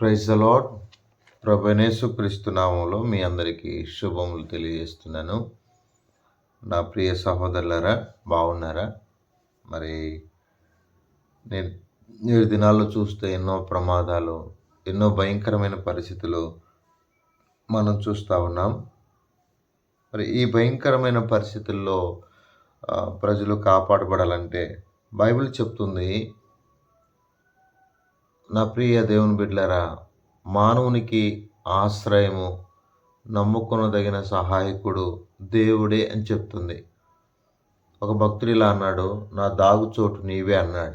Praise అలాడ్ ప్రభనేసు క్రీస్తునామంలో మీ అందరికీ శుభములు తెలియజేస్తున్నాను. నా ప్రియ సహోదరులరా బాగున్నారా? మరి నేను నేడు దినాల్లో చూస్తే ఎన్నో ప్రమాదాలు ఎన్నో భయంకరమైన పరిస్థితులు మనం చూస్తూ ఉన్నాం. మరి ఈ భయంకరమైన పరిస్థితుల్లో ప్రజలు కాపాడబడాలంటే బైబిల్ చెప్తుంది నా ప్రియ దేవుని బిడ్డలారా మానవునికి ఆశ్రయము నమ్ముకొనదగిన సహాయకుడు దేవుడే అని చెప్తుంది. ఒక భక్తుడు ఇలా అన్నాడు నా దాగుచోటు నీవే అన్నాడు.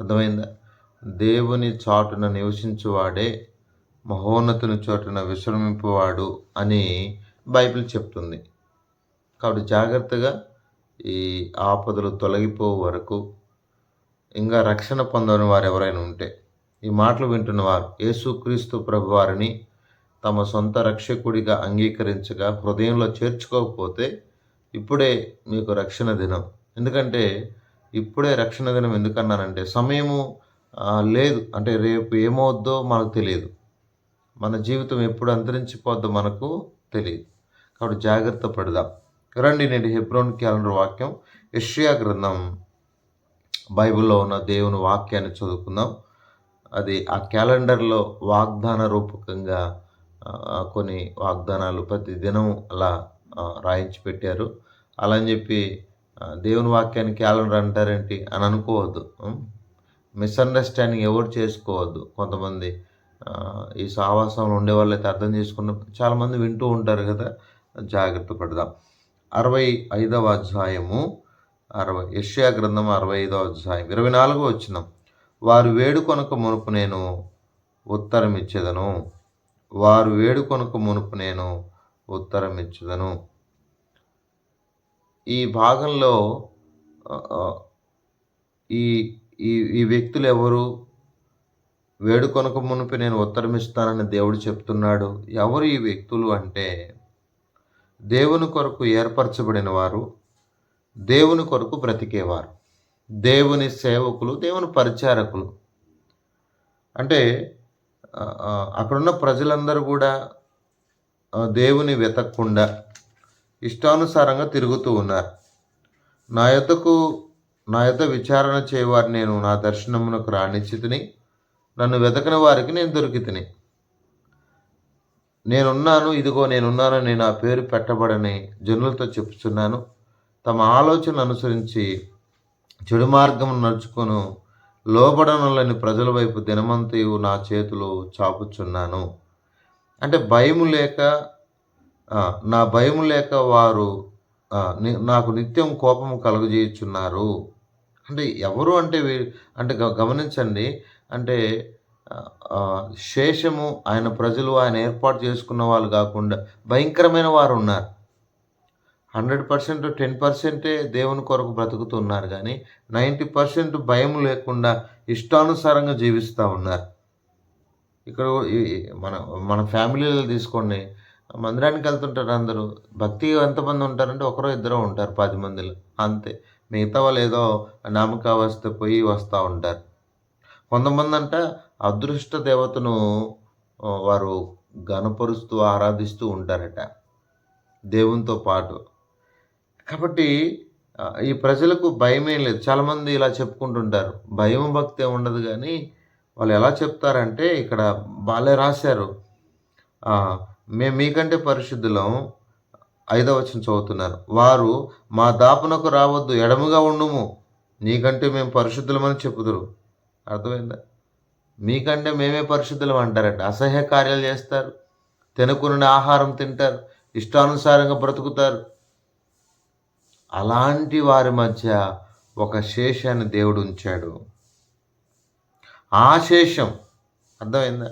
అర్థమైందా? దేవుని చాటున నివసించువాడే మహోన్నతుని చోటున విశ్రమింపువాడు అని బైబిల్ చెప్తుంది. కాబట్టి జాగ్రత్తగా ఈ ఆపదలు తొలగిపో వరకు ఇంకా రక్షణ పొందని వారు ఎవరైనా ఉంటే ఈ మాటలు వింటున్న వారు యేసుక్రీస్తు ప్రభువారిని తమ సొంత రక్షకుడిగా అంగీకరించగా హృదయంలో చేర్చుకోకపోతే ఇప్పుడే మీకు రక్షణ దినం. ఎందుకంటే ఇప్పుడే రక్షణ దినం ఎందుకన్నానంటే సమయము లేదు. అంటే రేపు ఏమవుద్దో మనకు తెలియదు. మన జీవితం ఎప్పుడు అంతరించిపోద్దో మనకు తెలియదు. కాబట్టి జాగ్రత్త పడదాం. రండి నేటి హెబ్రోన్ క్యాలెండర్ వాక్యం యెషయా గ్రంథం బైబిల్లో ఉన్న దేవుని వాక్యాన్ని చదువుకుందాం. అది ఆ క్యాలెండర్లో వాగ్దాన రూపకంగా కొన్ని వాగ్దానాలు ప్రతి దినం అలా రాయించి పెట్టారు. అలా అని చెప్పి దేవుని వాక్యాన్ని క్యాలెండర్ అంటారేంటి అని అనుకోవద్దు. మిస్అండర్స్టాండింగ్ ఎవరు చేసుకోవద్దు. కొంతమంది ఈ సావాసంలో ఉండే వాళ్ళైతే అయితే అర్థం చేసుకున్న చాలామంది వింటూ ఉంటారు కదా. జాగ్రత్త పడదాం. అరవై ఐదవ అధ్యాయము. అరవై. యష్యా గ్రంథం అరవై ఐదవ అధ్యాయం ఇరవై నాలుగో వచ్చిన వారు వేడుకొనక మునుపు నేను ఉత్తరం ఇచ్చేదను వారు వేడుకొనక మునుపు నేను ఉత్తరం ఇచ్చేదను ఈ భాగంలో ఈ ఈ ఈ వ్యక్తులు ఎవరు? వేడుకొనక మునుపు నేను ఉత్తరం ఇస్తానని దేవుడు చెప్తున్నాడు. ఎవరు ఈ వ్యక్తులు అంటే దేవుని కొరకు ఏర్పరచబడిన వారు? దేవుని కొరకు బ్రతికేవారు. దేవుని సేవకులు దేవుని పరిచారకులు. అంటే అక్కడున్న ప్రజలందరూ కూడా దేవుని వెతకకుండా ఇష్టానుసారంగా తిరుగుతూ ఉన్నారు. నా యొద్దకు నా యొద్ద విచారణ చేయవారు నేను నా దర్శనమునకు రానిచ్చితిని నన్ను వెతకని వారికి నేను దొరికితిని. నేనున్నాను ఇదిగో నేనున్నానని నా పేరు పెట్టబడని జనులతో చెప్తున్నాను తమ ఆలోచన అనుసరించి చెడు మార్గం నడుచుకొను లోబడనులని ప్రజల వైపు దినమంతయు నా చేతులు చాపుచున్నాను. అంటే భయము లేక నా భయము లేక వారు నాకు నిత్యం కోపం కలుగజేయుచున్నారు. అంటే ఎవరు అంటే అంటే గ- గమనించండి. అంటే శేషము ఆయన ప్రజలు ఆయన ఏర్పాటు చేసుకున్న వాళ్ళు కాకుండా భయంకరమైన వారు ఉన్నారు. హండ్రెడ్ పర్సెంట్ టెన్ పర్సెంటే దేవుని కొరకు బ్రతుకుతున్నారు కానీ నైంటీ పర్సెంట్ భయం లేకుండా ఇష్టానుసారంగా జీవిస్తూ ఉన్నారు. ఇక్కడ మన మన ఫ్యామిలీలో తీసుకోండి. మందిరానికి వెళ్తుంటారు అందరూ. భక్తి ఎంతమంది ఉంటారంటే ఒకరో ఇద్దరు ఉంటారు పది మందిలో. అంతే. మిగతా వాళ్ళు ఏదో నామకావస్థ పోయి వస్తూ ఉంటారు. కొంతమంది అంట అదృష్ట దేవతను వారు గనపరుస్తూ ఆరాధిస్తూ ఉంటారట. దేవునితో పాటు. కాబట్టి ఈ ప్రజలకు భయమేం లేదు. చాలామంది ఇలా చెప్పుకుంటుంటారు. భయం భక్తి ఉండదు కానీ వాళ్ళు ఎలా చెప్తారంటే ఇక్కడ వాళ్ళే రాశారు. మేము మీకంటే పరిశుద్ధులం ఐదవ వచ్చిన చదువుతున్నారు. వారు మా దాపునకు రావద్దు ఎడముగా ఉండుము. నీకంటే మేము పరిశుద్ధులమని చెప్పుదురు. అర్థమైందా? మీకంటే మేమే పరిశుద్ధులం అంటారట అసహ్య కార్యాలు చేస్తారు. తినకుని ఆహారం తింటారు. ఇష్టానుసారంగా బ్రతుకుతారు. అలాంటి వారి మధ్య ఒక శేషాన్ని దేవుడు ఉంచాడు. ఆ శేషం అర్థమైందా?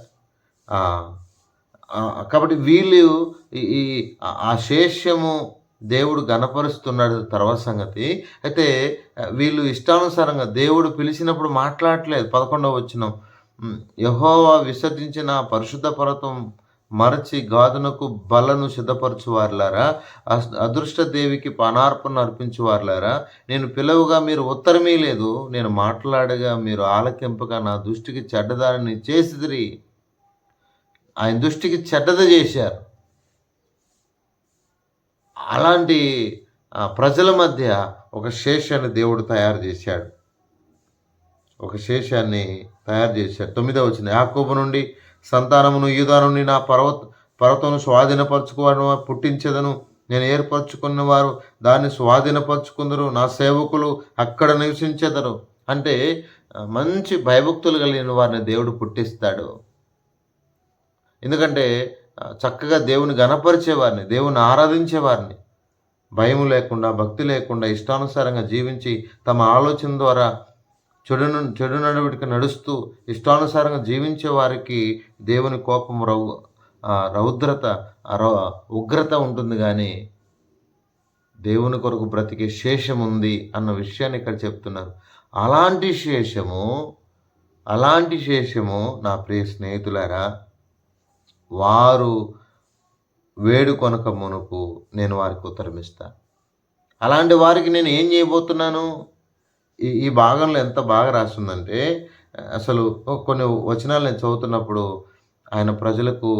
కాబట్టి వీళ్ళు ఈ ఆ- శేషము దేవుడు గనపరుస్తున్నాడు తర్వాత సంగతి. అయితే వీళ్ళు ఇష్టానుసారంగా దేవుడు పిలిచినప్పుడు మాట్లాడట్లేదు పదకొండవ వచ్చిన యహోవా విసర్జించిన పరిశుద్ధ పర్వతం మరచి గాదునకు బలను సిద్ధపరచువార్లారా అదృష్టదేవికి అదృష్ట దేవికి పానార్పణ నేను పిలవగా మీరు ఉత్తరమీ లేదు నేను మాట్లాడగా మీరు ఆలకింపగా నా దృష్టికి చెడ్డదారిని చేసిదిరి. ఆయన దృష్టికి చెడ్డద చేశారు. అలాంటి ప్రజల మధ్య ఒక శేషాన్ని దేవుడు తయారు చేశాడు. ఒక శేషాన్ని తయారు చేశాడు. తొమ్మిదవ వచ్చిన యాకోబు నుండి సంతానమును యూదా నా పర్వత పర్వతను స్వాధీనపరచుకోవడం పుట్టించదను. నేను ఏర్పరచుకున్న వారు దాన్ని స్వాధీనపరచుకుందరు. నా సేవకులు అక్కడ నివసించెదరు. అంటే మంచి భయభక్తులు కలిగిన వారిని దేవుడు పుట్టిస్తాడు. ఎందుకంటే చక్కగా దేవుని గణపరిచేవారిని దేవుని ఆరాధించేవారిని. భయం లేకుండా భక్తి లేకుండా ఇష్టానుసారంగా జీవించి తమ ఆలోచన ద్వారా చెడును చెడు నడవడికి నడుస్తూ ఇష్టానుసారంగా జీవించే వారికి దేవుని కోపం రౌ రౌద్రత రౌ ఉగ్రత ఉంటుంది కానీ దేవుని కొరకు బ్రతికే శేషం ఉంది అన్న విషయాన్ని ఇక్కడ చెప్తున్నారు. అలాంటి శేషము అలాంటి శేషము నా ప్రియ స్నేహితులారా వారు వేడుకొనక మునుపు నేను వారికి ఉత్తరమిస్తాను. అలాంటి వారికి నేను ఏం చేయబోతున్నాను? ఈ ఈ భాగంలో ఎంత బాగా రాస్తుందంటే అసలు కొన్ని వచనాలు నేను చదువుతున్నప్పుడు ఆయన ప్రజలకు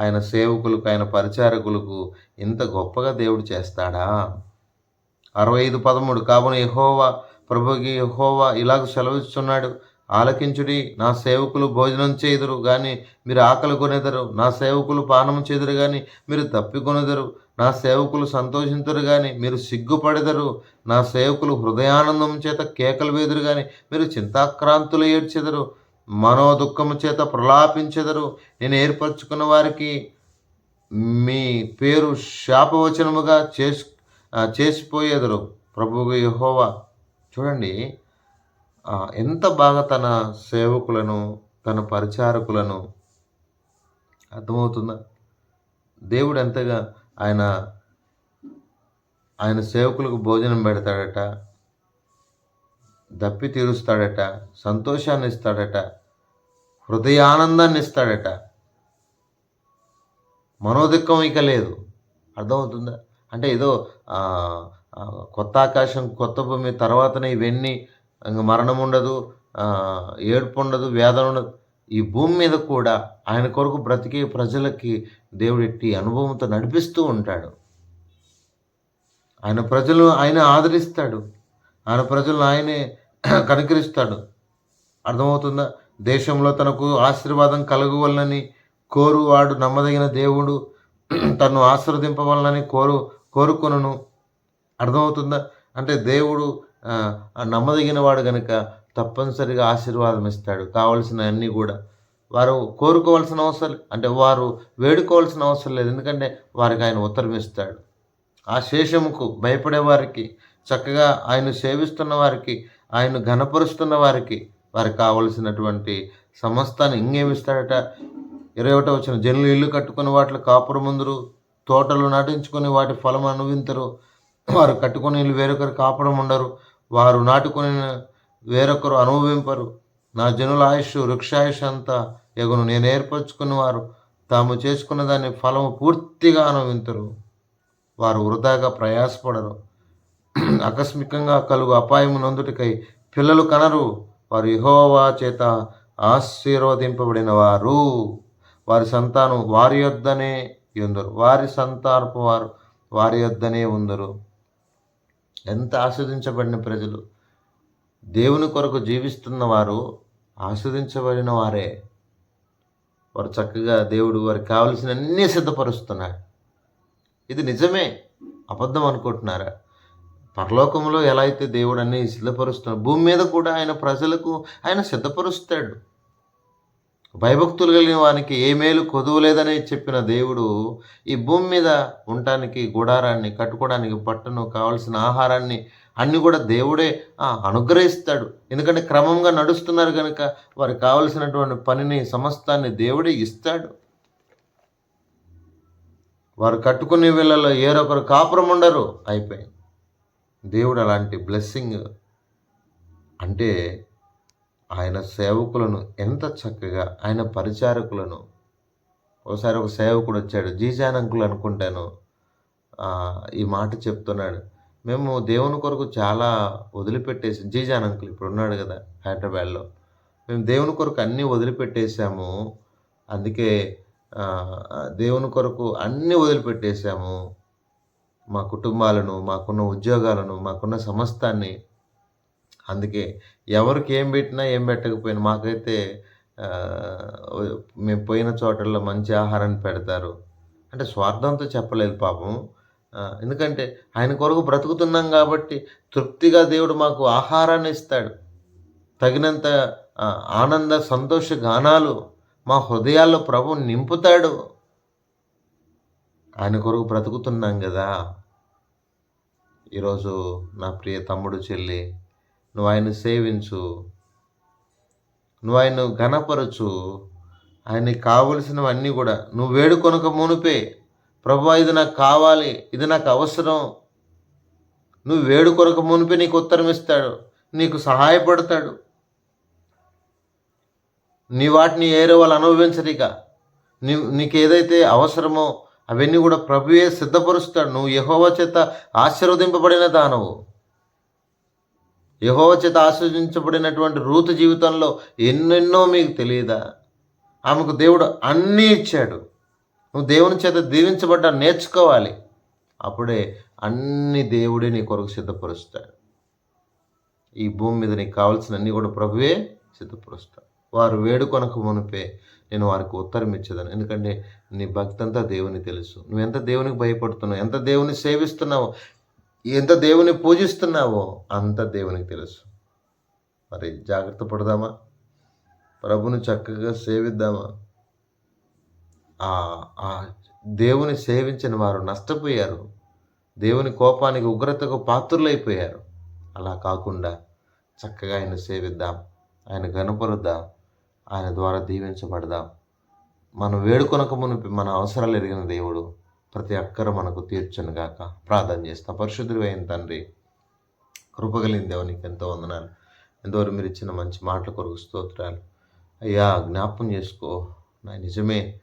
ఆయన సేవకులకు ఆయన పరిచారకులకు ఇంత గొప్పగా దేవుడు చేస్తాడా? అరవై ఐదు పదమూడు కావున యహోవా ప్రభుకి యహోవా ఇలాగ సెలవిస్తున్నాడు. ఆలకించుడి నా సేవకులు భోజనం చేయుదురు కానీ మీరు ఆకలి కొనెదరు. నా సేవకులు పానం చేదురు కానీ మీరు తప్పికొనెదరు నా సేవకులు సంతోషించరు కానీ మీరు సిగ్గుపడెదరు. నా సేవకులు హృదయానందం చేత కేకలు వేదురు కానీ మీరు చింతాక్రాంతులు ఏడ్చెదరు. మనోదుఖము చేత ప్రలాపించెదరు. నేను ఏర్పరచుకున్న వారికి మీ పేరు శాపవచనముగా చేసు చేసిపోయేదరు. ప్రభువు యహోవా చూడండి. ఎంత బాగా తన సేవకులను తన పరిచారకులను అర్థమవుతుందా? దేవుడు ఎంతగా ఆయన ఆయన సేవకులకు భోజనం పెడతాడట దప్పి తీరుస్తాడట సంతోషాన్ని ఇస్తాడట హృదయానందాన్ని ఇస్తాడట. మనోదుఖం ఇక లేదు. అర్థమవుతుందా? అంటే ఏదో కొత్త ఆకాశం కొత్త భూమి తర్వాతనే ఇవన్నీ ఇంక మరణం ఉండదు ఏడుపు ఉండదు వేదన ఉండదు. ఈ భూమి మీద కూడా ఆయన కొరకు బ్రతికే ప్రజలకి దేవుడు ఎట్టి అనుభవంతో నడిపిస్తూ ఉంటాడు. ఆయన ప్రజలు ఆయన ఆదరిస్తాడు. ఆయన ప్రజలను ఆయనే కనికరిస్తాడు. అర్థమవుతుందా? దేశంలో తనకు ఆశీర్వాదం కలుగువలనని కోరువాడు నమ్మదగిన దేవుడు. తను ఆశీర్వదింపవలనని కోరు కోరుకొనును. అర్థమవుతుందా? అంటే దేవుడు నమ్మదగిన వాడు కనుక తప్పనిసరిగా ఆశీర్వాదం ఇస్తాడు కావలసిన అన్నీ కూడా వారు కోరుకోవాల్సిన అవసరం అంటే వారు వేడుకోవాల్సిన అవసరం లేదు. ఎందుకంటే వారికి ఆయన ఉత్తరం ఇస్తాడు ఆ శేషముకు భయపడే వారికి చక్కగా ఆయన సేవిస్తున్న వారికి ఆయన ఘనపరుస్తున్న వారికి వారికి కావలసినటువంటి సమస్తాన్ని ఇంకేమిస్తాడట ఇరవై ఒకటో వచ్చిన జనులు ఇల్లు కట్టుకుని వాటిలో కాపురం ముందురు తోటలు నాటించుకొని వాటి ఫలం అనుభవించరు వారు కట్టుకుని ఇల్లు వేరొకరు కాపురం ఉండరు వారు నాటుకుని వేరొకరు అనుభవింపరు. నా జనుల ఆయుష్ వృక్షాయుష్ అంతా ఎగును. నేను ఏర్పరచుకున్న వారు తాము చేసుకున్న దాని ఫలము పూర్తిగా అనుభవించరు వారు వృధాగా ప్రయాసపడరు. ఆకస్మికంగా కలుగు అపాయము నందుటికై పిల్లలు కనరు. వారు యహోవా చేత ఆశీర్వదింపబడిన వారు వారి సంతానం వారి యొద్దనే ఉందరు. వారి సంతానపు వారు వారి యొద్దనే ఉందరు. ఎంత ఆస్వాదించబడిన ప్రజలు. దేవుని కొరకు జీవిస్తున్న వారు ఆస్వాదించబడిన వారే. వారు చక్కగా దేవుడు వారికి కావలసిన అన్నీ సిద్ధపరుస్తున్నాడు ఇది నిజమే. అబద్ధం అనుకుంటున్నారా? పరలోకంలో ఎలా అయితే దేవుడు అన్ని సిద్ధపరుస్తున్నాడు భూమి మీద కూడా ఆయన ప్రజలకు ఆయన సిద్ధపరుస్తాడు. భయభక్తులు కలిగిన వానికి ఏ మేలు కొదువలేదని చెప్పిన దేవుడు ఈ భూమి మీద ఉండటానికి గుడారాన్ని కట్టుకోవడానికి పట్టును కావలసిన ఆహారాన్ని అన్నీ కూడా దేవుడే అనుగ్రహిస్తాడు. ఎందుకంటే క్రమంగా నడుస్తున్నారు కనుక వారికి కావలసినటువంటి పనిని సమస్తాన్ని దేవుడే ఇస్తాడు. వారు కట్టుకునే వీళ్ళలో ఏరొకరు కాపురం ఉండరు అయిపోయింది. దేవుడు అలాంటి బ్లెస్సింగ్ అంటే ఆయన సేవకులను ఎంత చక్కగా ఆయన పరిచారకులను. ఒకసారి ఒక సేవకుడు వచ్చాడు జీజాన్ అంకుల్ అనుకుంటాను. ఈ మాట చెప్తున్నాడు. మేము దేవుని కొరకు చాలా వదిలిపెట్టేసి జీజాన్ అంకుల్ ఇప్పుడు ఉన్నాడు కదా హైదరాబాద్లో. మేము దేవుని కొరకు అన్నీ వదిలిపెట్టేసాము. అందుకే దేవుని కొరకు అన్నీ వదిలిపెట్టేసాము. మా కుటుంబాలను మాకున్న ఉద్యోగాలను మాకున్న సమస్తాన్ని. అందుకే ఎవరికి ఏం పెట్టినా ఏం పెట్టకపోయినా మాకైతే మేము పోయిన చోటల్లో మంచి ఆహారాన్ని పెడతారు. అంటే స్వార్థంతో చెప్పలేదు పాపం. ఎందుకంటే ఆయన కొరకు బ్రతుకుతున్నాం కాబట్టి తృప్తిగా దేవుడు మాకు ఆహారాన్ని ఇస్తాడు. తగినంత ఆనంద సంతోష గానాలు మా హృదయాల్లో ప్రభు నింపుతాడు. ఆయన కొరకు బ్రతుకుతున్నాం కదా. ఈరోజు నా ప్రియ తమ్ముడు చెల్లి నువ్వు ఆయన సేవించు. నువ్వు ఆయన ఘనపరచు. ఆయనకి కావలసినవన్నీ కూడా నువ్వు వేడుకొనక మునిపే. ప్రభు ఇది నాకు కావాలి ఇది నాకు అవసరం. నువ్వు వేడుకొనక మునిపే నీకు ఉత్తరం ఇస్తాడు నీకు సహాయపడతాడు. నీ వాటిని ఏరే వాళ్ళు అనుభవించరిక. నీ నీకు ఏదైతే అవసరమో అవన్నీ కూడా ప్రభువే సిద్ధపరుస్తాడు. నువ్వు యహోవ చేత ఆశీర్వదింపబడిన దానవు. యహోవ చేత ఆశీర్వదించబడినటువంటి రూతు జీవితంలో ఎన్నెన్నో మీకు తెలియదా? ఆమెకు దేవుడు అన్నీ ఇచ్చాడు. నువ్వు దేవుని చేత దీవించబడ్డా నేర్చుకోవాలి. అప్పుడే అన్ని దేవుడే నీ కొరకు సిద్ధపరుస్తాడు ఈ భూమి మీద నీకు కావాల్సినన్నీ కూడా ప్రభువే సిద్ధపరుస్తాడు వారు వేడుకొనక మునిపే నేను వారికి ఉత్తరం ఇచ్చేదాను ఎందుకంటే నీ భక్తి అంతా దేవుని తెలుసు. నువ్వు ఎంత దేవునికి భయపడుతున్నావు? ఎంత దేవుని సేవిస్తున్నావో? ఎంత దేవుని పూజిస్తున్నావో అంత దేవునికి తెలుసు. మరి జాగ్రత్త పడదామా? ప్రభుని చక్కగా సేవిద్దామా? దేవుని సేవించిన వారు నష్టపోయారు. దేవుని కోపానికి ఉగ్రతకు పాత్రులైపోయారు. అలా కాకుండా చక్కగా ఆయన సేవిద్దాం ఆయన గనపరుద్దాం ఆయన ద్వారా దీవించబడదాం. మనం వేడుకొనక మునిపి మన అవసరాలు ఎరిగిన దేవుడు ప్రతి అక్కర మనకు తీర్చను గాక. ప్రార్థన చేస్తాం. పరిశుద్ధుడు అయిన తండ్రి కృపగలిగిన దేవునికి ఎంతో వందనాలు. ఎంతవరకు మీరు ఇచ్చిన మంచి మాటల కొరకు స్తోత్రాలు. అయ్యా జ్ఞాపం చేసుకో. నా నిజమే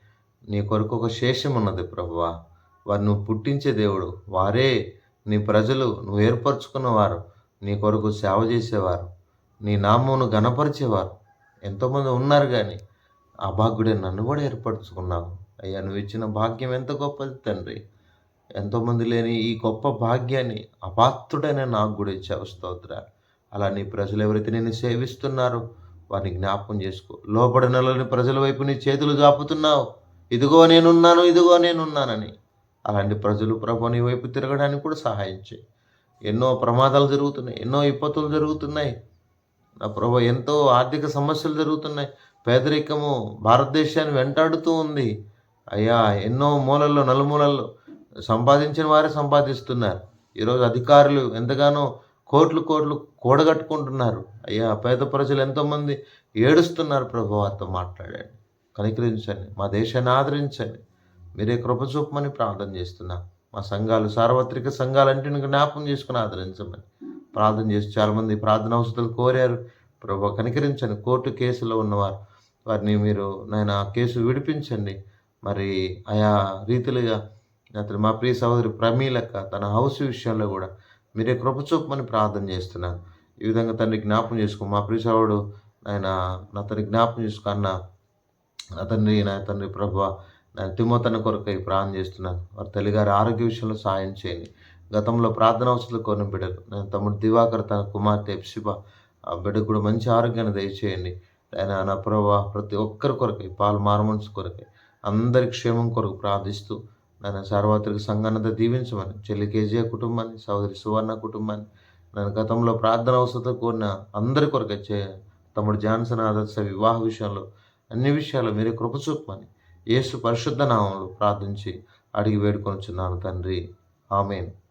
నీ కొరకు ఒక శేషం ఉన్నది ప్రభువా. వారు నువ్వు పుట్టించే దేవుడు. వారే నీ ప్రజలు. నువ్వు ఏర్పరచుకున్నవారు. నీ కొరకు సేవ చేసేవారు. నీ నామమును గణపరిచేవారు ఎంతోమంది ఉన్నారు కానీ ఆ భాగ్యుడే నన్ను కూడా ఏర్పరచుకున్నావు. అయ్యా నువ్వు ఇచ్చిన భాగ్యం ఎంత గొప్పది తండ్రి. ఎంతోమంది లేని ఈ గొప్ప భాగ్యాన్ని అపాత్రుడైన నాకు కూడా ఇచ్చావు. స్తోత్ర. అలా నీ ప్రజలు ఎవరైతే నేను సేవిస్తున్నారో వారిని జ్ఞాపకం చేసుకో. లోపడినలోని ప్రజల వైపు నీ చేతులు జాపుతున్నావు. ఇదిగో నేనున్నాను ఇదిగో నేనున్నానని. అలాంటి ప్రజలు ప్రభు నీ వైపు తిరగడానికి కూడా సహాయం చేయి. ఎన్నో ప్రమాదాలు జరుగుతున్నాయి ఎన్నో విపత్తులు జరుగుతున్నాయి. నా ప్రభు ఎంతో ఆర్థిక సమస్యలు జరుగుతున్నాయి. పేదరికము భారతదేశాన్ని వెంటాడుతూ ఉంది. అయ్యా ఎన్నో మూలల్లో నలుమూలల్లో సంపాదించిన వారే సంపాదిస్తున్నారు. ఈరోజు అధికారులు ఎంతగానో కోట్లు కోట్లు కూడగట్టుకుంటున్నారు. అయ్యా పేద ప్రజలు ఎంతోమంది ఏడుస్తున్నారు ప్రభు వారితో మాట్లాడండి. కనికరించండి. మా దేశాన్ని ఆదరించండి. మీరే కృపచూపమని ప్రార్థన చేస్తున్నా. మా సంఘాలు సార్వత్రిక సంఘాలంటిని జ్ఞాపం చేసుకుని ఆదరించమని ప్రార్థన చేసి చాలామంది ప్రార్థన అవసరాలు కోరారు. ప్రభు కనికరించండి. కోర్టు కేసులో ఉన్నవారు వారిని మీరు నాయన ఆ కేసు విడిపించండి. మరి ఆయా రీతిలుగా అతను మా ప్రియ సహోదరి ప్రమీలక్క తన హౌస్ విషయంలో కూడా మీరే కృపచూపమని ప్రార్థన చేస్తున్నాను ఈ విధంగా తండ్రి జ్ఞాపం చేసుకో మా ప్రియ సహోడు ఆయన నా తండ్రి జ్ఞాపం చేసుకో అన్న నా తండ్రి నా తండ్రి ప్రభు నా తిమోతన కొరకై ప్రాణం చేస్తున్నాను. వారి తల్లిగారి ఆరోగ్య విషయంలో సాయం చేయండి. గతంలో ప్రార్థన అవసరాలు కొన్ని బిడ్డలు నేను తమ్ముడు దివాకర్ తన కుమార్తె ఎప్సిబా ఆ బిడ్డకు కూడా మంచి ఆరోగ్యాన్ని దయచేయండి. ఆయన నా ప్రభా ప్రతి ఒక్కరి కొరకై పాలు మార్మన్స్ కొరకై అందరి క్షేమం కొరకు ప్రార్థిస్తూ నన్ను సార్వత్రిక సంఘానంతా దీవించమని చెల్లి కేజీ కుటుంబాన్ని సహోదరి సువర్ణ కుటుంబాన్ని నన్ను గతంలో ప్రార్థన అవసరత కోరిన అందరి కొరకు చే తమ్ముడు జాన్సన్ ఆదర్శ వివాహ విషయంలో అన్ని విషయాలు మీరే కృపచూపమని ఏసు యేసు పరిశుద్ధ నామంలో ప్రార్థించి అడిగి వేడుకొనుచున్నాను తండ్రి. ఆమెను.